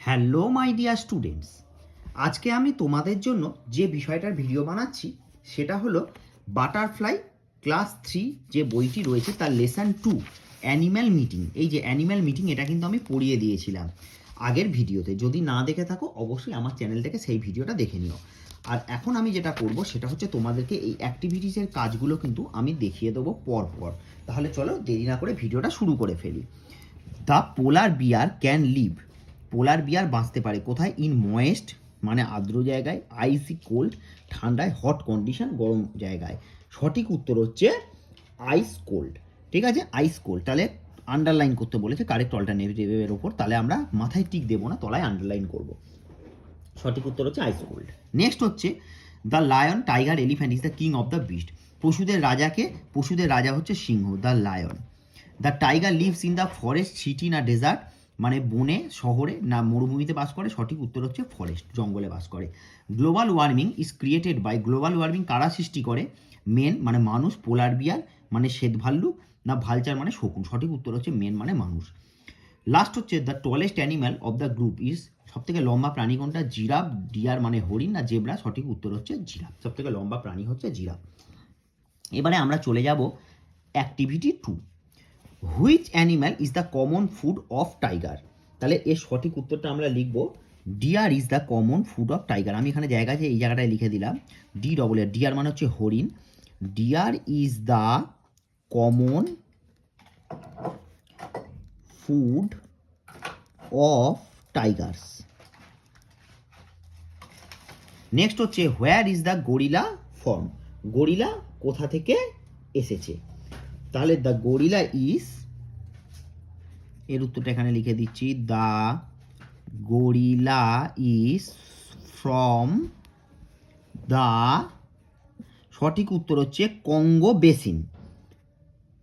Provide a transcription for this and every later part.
Hello, my dear students. আজকে আমি তোমাদের জন্য যে বিষয়টার ভিডিও বানাচ্ছি, সেটা হলো বাটারফ্লাই ক্লাস থ্রি যে বইটি রয়েছে, তার লেসন টু, অ্যানিম্যাল মিটিং। এই যে অ্যানিম্যাল মিটিং, এটা কিন্তু আমি পড়িয়ে দিয়েছিলাম আগের ভিডিওতে। যদি না দেখে থাকো, অবশ্যই আমার চ্যানেল থেকে সেই ভিডিওটা দেখে নিও। আর এখন আমি যেটা করব, সেটা হচ্ছে তোমাদেরকে এই অ্যাক্টিভিটিসের কাজগুলো কিন্তু আমি দেখিয়ে দেবো পর পর তাহলে চলো দেরি না করে ভিডিওটা শুরু করে ফেলি। The polar bear can live. Polar bear বাঁচতে পারে। কোথায়? ইন ময়েস্ট মানে আর্দ্র জায়গায় আইসি কোল্ড ঠান্ডায় হট কন্ডিশন গরম জায়গায়। সঠিক উত্তর হচ্ছে আইস কোল্ড ঠিক আছে? আইস কোল্ড তাহলে আন্ডারলাইন করতে বলেছে কারেক্ট অল্টারনেটিভের ওপর। তাহলে আমরা মাথায় টিক দেবো না, তলায় আন্ডারলাইন করব। সঠিক উত্তর হচ্ছে আইস কোল্ড নেক্সট হচ্ছে the lion tiger elephant is the king of the beast পশুদের রাজাকে, পশুদের রাজা হচ্ছে সিংহ the lion the tiger lives in the forest city না ডেজার্ট মানে বনে, শহরে না মরুভূমিতে বাস করে, সঠিক উত্তর হচ্ছে ফরেস্ট জঙ্গলে বাস করে। Global warming is created by global warming কারা সৃষ্টি করে? মেন মানে মানুষ পোলার বিয়ার মানে শ্বেত ভাল্লুক, না ভালচার মানে শকুন, সঠিক উত্তর হচ্ছে মেন মানে মানুষ। লাস্ট হচ্ছে the tallest animal of the group is সব থেকে লম্বা প্রাণী কোনটা? জিরাফ, ডিয়ার মানে হরিণ, না জেব্রা? সঠিক উত্তর হচ্ছে জিরাফ। সব থেকে লম্বা প্রাণী হচ্ছে জিরাফ। এবারে আমরা চলে যাব activity two which animal is the common food of tiger তাহলে এর সঠিক উত্তরটা আমরা লিখব deer is the common food of tiger আমি এখানে জায়গা আছে, এই জায়গাটায় লিখে দিলাম ডি ডবল ডিয়ার মানে হচ্ছে হরিণ। Deer is the common food of tigers next হচ্ছে where is the gorilla from gorilla কোথা থেকে এসেছে? তাহলে দ্য গরিলা ইজ এর উত্তরটা এখানে লিখে দিচ্ছি the gorilla is from the সঠিক উত্তর হচ্ছে কঙ্গো বেসিন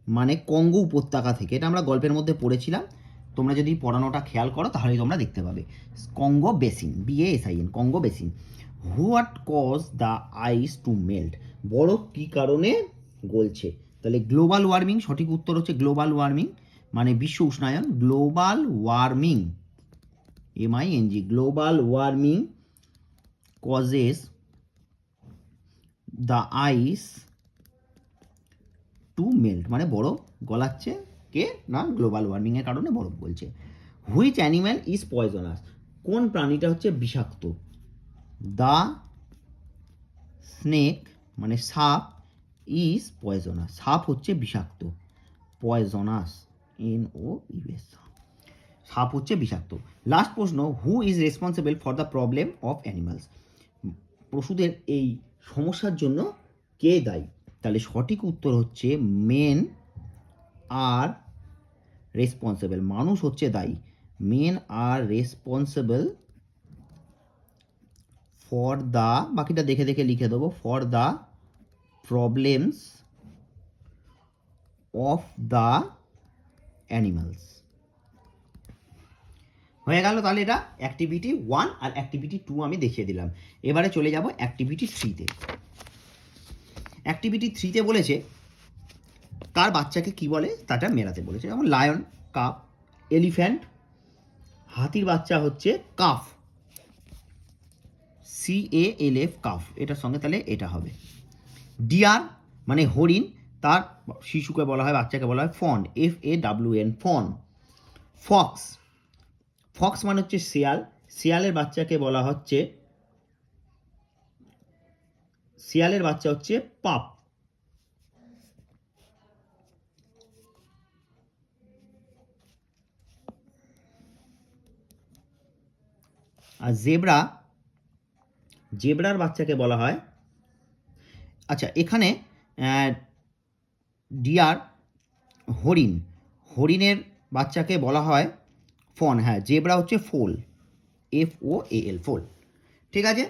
মানে কঙ্গো উপত্যকা থেকে। এটা আমরা গল্পের মধ্যে পড়েছিলাম। তোমরা যদি পড়ানোটা খেয়াল করো, তাহলেই তোমরা দেখতে পাবে। Congo basin B A S I N Congo basin. What cause the ice to melt বরফ কী কারণে গলছে? তাহলে গ্লোবাল ওয়ার্মিং সঠিক উত্তর হচ্ছে গ্লোবাল ওয়ার্মিং মানে বিশ্ব উষ্ণায়ন global warming M I N G global warming causes the ice to melt মানে বরফ গলাচ্ছে কে? না গ্লোবাল ওয়ার্মিংয়ের কারণে বরফ বলছে হুইচ অ্যানিম্যাল ইজ পয়জনাস কোন প্রাণীটা হচ্ছে বিষাক্ত? দ্য স্নেক মানে সাপ ইজ পয়জনাস সাপ হচ্ছে বিষাক্ত। পয়জনাস এন ও ইউএস সাপ হচ্ছে বিষাক্ত। লাস্ট প্রশ্ন who is responsible for the problem of animals পশুদের এই সমস্যার জন্য কে দায়ী? তাহলে সঠিক উত্তর হচ্ছে মেন আর রেসপন্সিবল মানুষ হচ্ছে দায়ী। মেন আর রেসপন্সিবল ফর দ্য বাকিটা দেখে দেখে লিখে দেবো। For the problems of the animals হয়ে গেল তাহলে এটা অ্যাক্টিভিটি ওয়ান আর অ্যাক্টিভিটি টু আমি দেখিয়ে দিলাম। এবারে চলে যাব অ্যাক্টিভিটি থ্রিতে অ্যাক্টিভিটি থ্রিতে বলেছে, কার বাচ্চাকে কি বলে? তাটা মেলাতে বলেছে। যেমন লায়ন কাপ এলিফ্যান্ট হাতির বাচ্চা হচ্ছে calf C A L F calf এটার সঙ্গে তাহলে এটা হবে। ডিয়ার মানে হরিণ, তার শিশুকে বলা হয়, বাচ্চাকে বলা হয় fawn F A W N fawn. Fox. Fox মানে হচ্ছে শিয়াল। শিয়ালের বাচ্চাকে বলা হচ্ছে, শিয়ালের বাচ্চা হচ্ছে পাপ। আর জেব্রা, জেব্রার বাচ্চাকে বলা হয় আচ্ছা এখানে ডিয়ার হরিণ। হরিণের বাচ্চাকে বলা হয় ফন। হ্যাঁ জেব্রা হচ্ছে ফোল। এফ ও এ এল ফোল। ঠিক আছে?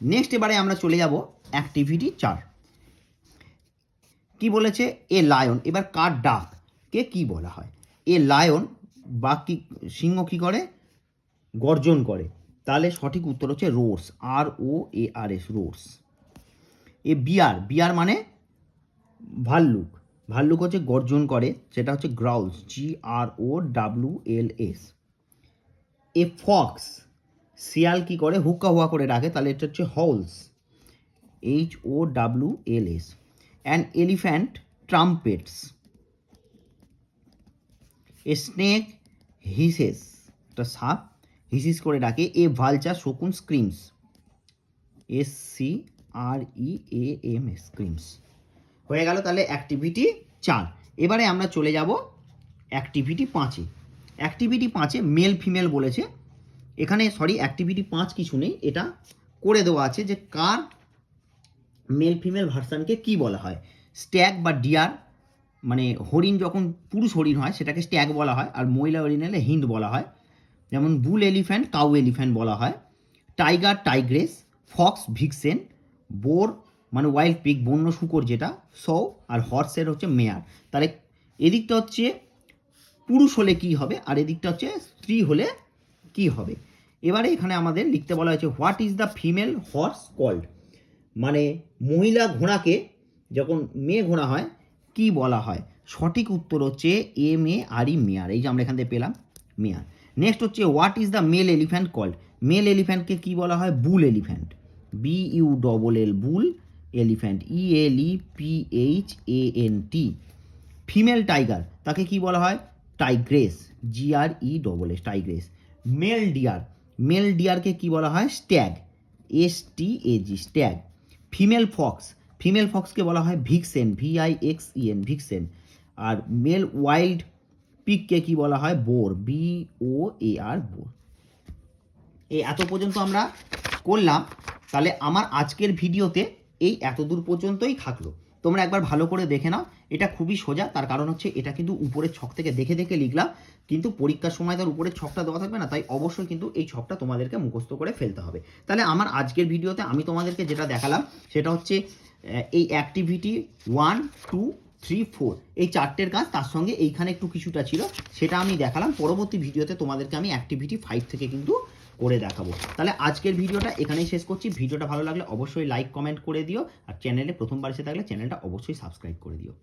নেক্সট এবারে আমরা চলে যাব অ্যাক্টিভিটি চার কি বলেছে? এ লায়ন এবার কার ডাক? কে বলা হয়? এ লায়ন বা কি, সিংহ কী করে? গর্জন করে। তাহলে সঠিক উত্তর হচ্ছে roars R O A R S roars a bear bear মানে ভাল্লুক। ভাল্লুক হচ্ছে গর্জন করে সেটা হচ্ছে growls G R O W L S a fox, শিয়াল কি করে, হুক্কা হুয়া করে রাখে, তাহলে এটা হচ্ছে howls H O W L S and elephant, trumpets. A snake, hisses, একটা সাপ, হিসিস করে ডাকে, এ ভালচার শকুন screams S C R E A M S screams হয়ে গেল তাহলে অ্যাক্টিভিটি চার। এবারে আমরা চলে যাব অ্যাক্টিভিটি পাঁচে। অ্যাক্টিভিটি পাঁচে মেল ফিমেল বলেছে। এখানে সরি অ্যাক্টিভিটি পাঁচ কিছু নেই। এটা করে দেওয়া আছে যে কার মেল ফিমেল ভার্সানকে কি বলা হয়। স্ট্যাগ বা ডিয়ার মানে হরিণ যখন পুরুষ হরিণ হয়, সেটাকে স্ট্যাগ বলা হয়, আর মহিলা হরিণ হলে হিন্দ বলা হয়। যেমন বুল এলিফ্যান্ট কাউ এলিফ্যান্ট বলা হয়। Tiger tigress fox vixen boar মানে ওয়াইল্ড পিক বন্য শুকর যেটা সৌ আর হর্সের হচ্ছে মেয়ার তাহলে এদিকটা হচ্ছে পুরুষ হলে কি হবে, আর এদিকটা হচ্ছে স্ত্রী হলে কি হবে? এবারে এখানে আমাদের লিখতে বলা হয়েছে what is the female horse called মানে মহিলা ঘোড়াকে যখন মেয়ে ঘোড়া হয়, কি বলা হয়? সঠিক উত্তর হচ্ছে এম এ আর ই মেয়ার এই যে আমরা এখান থেকে পেলাম মেয়ার নেক্সট হচ্ছে what is the male elephant called male এলিফ্যান্টকে কি বলা হয়? Bull elephant B U double L bull elephant E L E P H A N T female tiger তাকে কি বলা হয়? Tigress G R E double S tigress male deer male ডিয়ারকে কি বলা হয়? Stag S T A G stag female fox female ফক্সকে বলা হয় vixen V I X E N vixen R male wild পিককে কি বলা হয়? Boar B O A R boar এই এত পর্যন্ত আমরা করলাম, তাহলে আমার আজকের ভিডিওতে এই এত দূর পর্যন্তই থাকল। তোমরা একবার ভালো করে দেখে নাও, এটা খুবই সোজা, তার কারণ হচ্ছে এটা কিন্তু উপরের ছক থেকে দেখে দেখে লিখলাম, কিন্তু পরীক্ষার সময় তার উপরের ছকটা দেওয়া থাকবে না, তাই অবশ্যই কিন্তু এই ছকটা তোমাদেরকে মুখস্থ করে ফেলতে হবে। তাহলে আমার আজকের ভিডিওতে আমি তোমাদেরকে যেটা দেখালাম, সেটা হচ্ছে এই activity one two three four এই চারটের কাজ, তার সঙ্গে এইখানে একটু কিছুটা ছিল, সেটা আমি দেখালাম, পরবর্তী ভিডিওতে তোমাদেরকে আমি অ্যাক্টিভিটি ফাইভ থেকে কিন্তু করে দেখাবো। তাহলে আজকের ভিডিওটা এখানেই শেষ করছি। ভিডিওটা ভালো লাগলে অবশ্যই লাইক কমেন্ট করে দিও। আর চ্যানেলে প্রথমবার এসে থাকলে চ্যানেলটা অবশ্যই সাবস্ক্রাইব করে দিও।